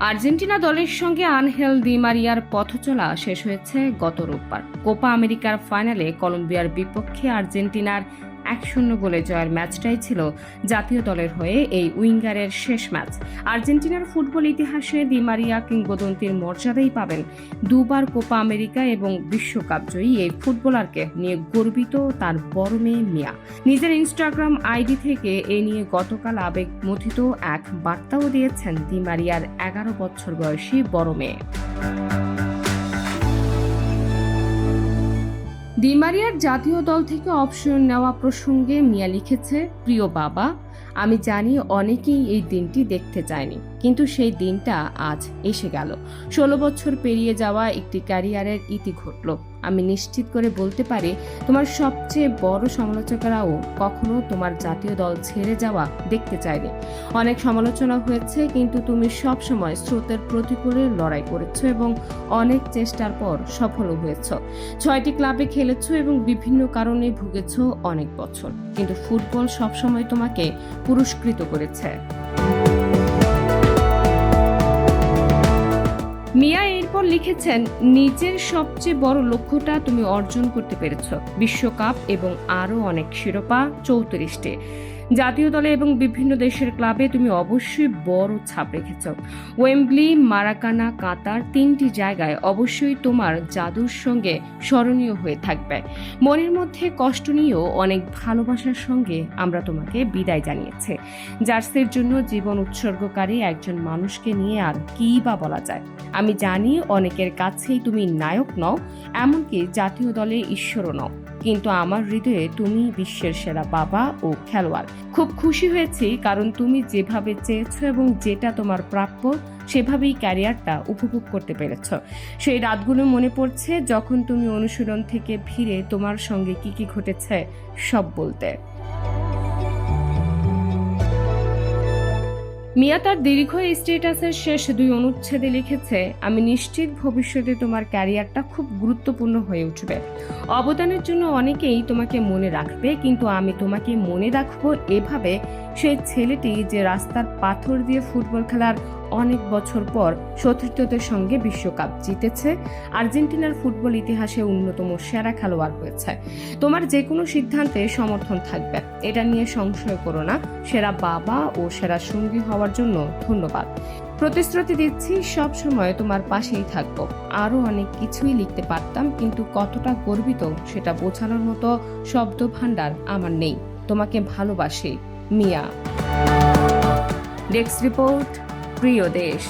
Argentina দলের সঙ্গে Angel Di মারিয়ার পথচলা শেষ হয়েছে গত রোববার। কোপা আমেরিকার ফাইনালে কলম্বিয়ার বিপক্ষে আর্জেন্টিনার এক শূন্য গোলে জয়ের ম্যাচটাই ছিল জাতীয় দলের হয়ে এই উইঙ্গারের শেষ ম্যাচ। আর্জেন্টিনার ফুটবল ইতিহাসে দি মারিয়া কিংবদন্তির মর্যাদাই পাবেন দুবার কোপা আমেরিকা এবং বিশ্বকাপ জয়ী এই ফুটবলারকে নিয়ে গর্বিত তার বড় মেয়ে মিয়া। নিজের ইনস্টাগ্রাম আইডি থেকে এ নিয়ে গতকাল আবেগ আবেগমথিত এক বার্তাও দিয়েছেন দি মারিয়ার এগারো বছর বয়সী বড় মেয়ে। দিমারিয়ার জাতীয় দল থেকে অবসর নেওয়া প্রসঙ্গে মিয়া লিখেছে, প্রিয় বাবা, আমি জানি অনেকেই এই দিনটি দেখতে চায়নি, কিন্তু সেই দিনটা আজ এসে গেল। ষোলো বছর পেরিয়ে যাওয়া একটি ক্যারিয়ারের ইতি ঘটল। আমি নিশ্চিত করে বলতে পারি, তোমার সবচেয়ে বড় সমালোচকরাও কখনো তোমার জাতীয় দল ছেড়ে যাওয়া দেখতে চায়নি। অনেক সমালোচনা হয়েছে, কিন্তু তুমি সব সময় স্রোতের প্রতিকূলে লড়াই করেছ এবং অনেক চেষ্টার পর সফলও হয়েছ। ছয়টি ক্লাবে খেলেছো এবং বিভিন্ন কারণে ভুগেছ অনেক বছর, কিন্তু ফুটবল সবসময় তোমাকে পুরস্কৃত করেছে। মিয়া এরপর লিখেছেন, নিজের সবচেয়ে বড় লক্ষ্যটা তুমি অর্জন করতে পেরেছ। বিশ্বকাপ এবং আরও অনেক শিরোপা চৌত্রিশটি। জাতীয় দলে এবং বিভিন্ন দেশের ক্লাবে তুমি অবশ্যই বড় ছাপ রেখেছ। ওয়েম্বলি, মারাকানা, কাতার তিনটি জায়গায় অবশ্যই তোমার জাদুর সঙ্গে স্মরণীয় হয়ে থাকবে। মনের মধ্যে কষ্ট নিয়েও অনেক ভালোবাসার সঙ্গে আমরা তোমাকে বিদায় জানিয়েছি। জার্সির জন্য জীবন উৎসর্গকারী একজন মানুষকে নিয়ে আর কী বা বলা যায়? আমি জানি অনেকের কাছেই তুমি নায়ক নও, এমনকি জাতীয় দলে ঈশ্বরও নও। কিন্তু আমার হৃদয়ে তুমি বিশ্বের সেরা বাবা ও খেলোয়াড়। খুব খুশি হয়েছি কারণ তুমি যেভাবে চেয়েছো এবং যেটা তোমার প্রাপ্য, সেভাবেই ক্যারিয়ারটা উপভোগ করতে পেরেছ। সেই রাতগুলো মনে পড়ছে যখন তুমি অনুশীলন থেকে ফিরে তোমার সঙ্গে কি কি ঘটেছে, সব বলতে। মিয়া তার দীর্ঘ স্টেটাসের শেষ দুই অনুচ্ছেদে লিখেছে, আমি নিশ্চিত ভবিষ্যতে তোমার ক্যারিয়ারটা খুব গুরুত্বপূর্ণ হয়ে উঠবে। অবদানের জন্য অনেকেই তোমাকে মনে রাখবে, কিন্তু আমি তোমাকে মনে রাখব এভাবে সেই ছেলেটি যে রাস্তার পাথর দিয়ে ফুটবল খেলার অনেক বছর পর সতীর্থদের সঙ্গে বিশ্বকাপ জিতেছে। আর্জেন্টিনার ফুটবল ইতিহাসে অন্যতম সেরা খেলোয়াড় হয়েছে। তোমার যে কোনো সিদ্ধান্তে সমর্থন থাকবে। এটা নিয়ে সংশয় করো না। সেরা বাবা ও সেরা সঙ্গী হওয়ার জন্য ধন্যবাদ। প্রতিশ্রুতি দিচ্ছি, সব সময় তোমার পাশেই থাকব। আরও অনেক কিছুই লিখতে পারতাম, কিন্তু কতটা গর্বিত সেটা বোঝানোর মতো শব্দ ভাণ্ডার আমার নেই। তোমাকে ভালোবাসি, মিয়া। Desk report. প্রিয় দেশ।